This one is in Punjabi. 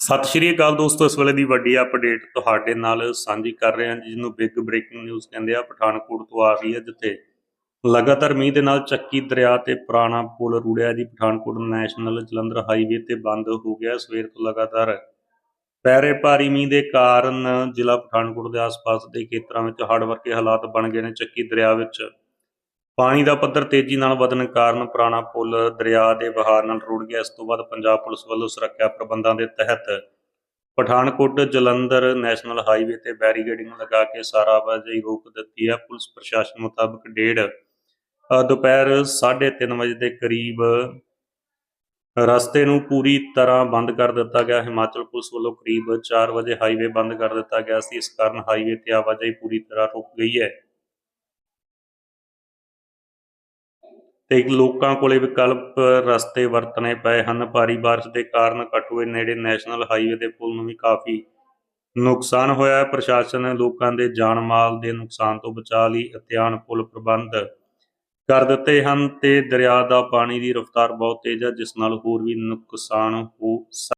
ਸਤਿ ਸ਼੍ਰੀ ਅਕਾਲ ਦੋਸਤੋ, ਇਸ ਵੇਲੇ ਦੀ ਵੱਡੀ ਅਪਡੇਟ ਤੁਹਾਡੇ ਨਾਲ ਸਾਂਝੀ ਕਰ ਰਹੇ ਹਾਂ, ਜਿਹਨੂੰ ਬਿਗ ਬ੍ਰੇਕਿੰਗ ਨਿਊਜ਼ ਕਹਿੰਦੇ ਆ, ਪਠਾਨਕੋਟ ਤੋਂ ਆ ਰਹੀ ਹੈ, ਜਿੱਥੇ ਲਗਾਤਾਰ ਮੀਂਹ ਦੇ ਨਾਲ ਚੱਕੀ ਦਰਿਆ ਤੇ ਪੁਰਾਣਾ ਪੁਲ ਰੁੜਿਆ ਜੀ। ਪਠਾਨਕੋਟ ਨੈਸ਼ਨਲ ਜਲੰਧਰ ਹਾਈਵੇ ਤੇ ਬੰਦ ਹੋ ਗਿਆ। ਸਵੇਰ ਤੋਂ ਲਗਾਤਾਰ ਪੈ ਰਹੇ ਭਾਰੀ ਮੀਂਹ ਦੇ ਕਾਰਨ ਜ਼ਿਲ੍ਹਾ ਪਠਾਨਕੋਟ ਦੇ ਆਸ-ਪਾਸ ਦੇ ਖੇਤਰਾਂ ਵਿੱਚ ਹੜ੍ਹ ਵਰਗੇ ਹਾਲਾਤ ਬਣ ਗਏ ਨੇ ਚੱਕੀ ਦਰਿਆ ਵਿੱਚ। ਪਾਣੀ ਦਾ ਪੱਧਰ ਤੇਜ਼ੀ ਨਾਲ ਵਧਣ ਕਾਰਨ ਪੁਰਾਣਾ ਪੁਲ ਦਰਿਆ ਦੇ ਵਹਾਅ ਨਾਲ ਰੁੜ ਗਿਆ। ਇਸ ਤੋਂ ਬਾਅਦ ਪੰਜਾਬ ਪੁਲਿਸ ਵੱਲੋਂ ਸੁਰੱਖਿਆ ਪ੍ਰਬੰਧਾਂ ਦੇ ਤਹਿਤ ਪਠਾਨਕੋਟ ਜਲੰਧਰ ਨੈਸ਼ਨਲ ਹਾਈਵੇ ਤੇ ਬੈਰੀਗੇਡਿੰਗ ਲਗਾ ਕੇ ਸਾਰਾ ਆਵਾਜਾਈ ਰੋਕ ਦਿੱਤੀ ਹੈ। ਪੁਲਿਸ ਪ੍ਰਸ਼ਾਸਨ ਮੁਤਾਬਕ ਡੇਢ ਅ, ਦੁਪਹਿਰ 3:30 ਵਜੇ ਦੇ ਕਰੀਬ ਰਸਤੇ ਨੂੰ ਪੂਰੀ ਤਰ੍ਹਾਂ ਬੰਦ ਕਰ ਦਿੱਤਾ ਗਿਆ। ਹਿਮਾਚਲ ਪੁਲਿਸ ਵੱਲੋਂ ਕਰੀਬ 4 ਵਜੇ ਹਾਈਵੇ ਬੰਦ ਕਰ ਦਿੱਤਾ ਗਿਆ ਸੀ। ਇਸ ਕਾਰਨ ਹਾਈਵੇ ਤੇ ਆਵਾਜਾਈ ਪੂਰੀ ਤਰ੍ਹਾਂ ਰੁਕ ਗਈ ਹੈ। ਤੇ ਲੋਕਾਂ ਕੋਲੇ ਵਿਕਲਪ ਰਸਤੇ ਵਰਤਣੇ ਪਏ ਹਨ। ਭਾਰੀ ਬਾਰਿਸ਼ ਦੇ ਕਾਰਨ ਕਠੂਏ ਨੇੜੇ ਨੈਸ਼ਨਲ ਹਾਈਵੇ ਦੇ ਪੁਲ ਨੂੰ ਵੀ ਕਾਫੀ ਨੁਕਸਾਨ ਹੋਇਆ ਹੈ। ਪ੍ਰਸ਼ਾਸਨ ਨੇ ਲੋਕਾਂ ਦੇ ਜਾਨ ਮਾਲ ਦੇ ਨੁਕਸਾਨ ਤੋਂ ਬਚਾਅ ਲਈ ਅਤਿਆਨ ਪੁਲ ਪ੍ਰਬੰਧ ਕਰ ਦਿੱਤੇ ਹਨ ਤੇ ਦਰਿਆ ਦਾ ਪਾਣੀ ਦੀ ਰਫ਼ਤਾਰ ਬਹੁਤ ਤੇਜ਼ ਹੈ, ਜਿਸ ਨਾਲ ਹੋਰ ਵੀ ਨੁਕਸਾਨ ਹੋ ਸਕਦਾ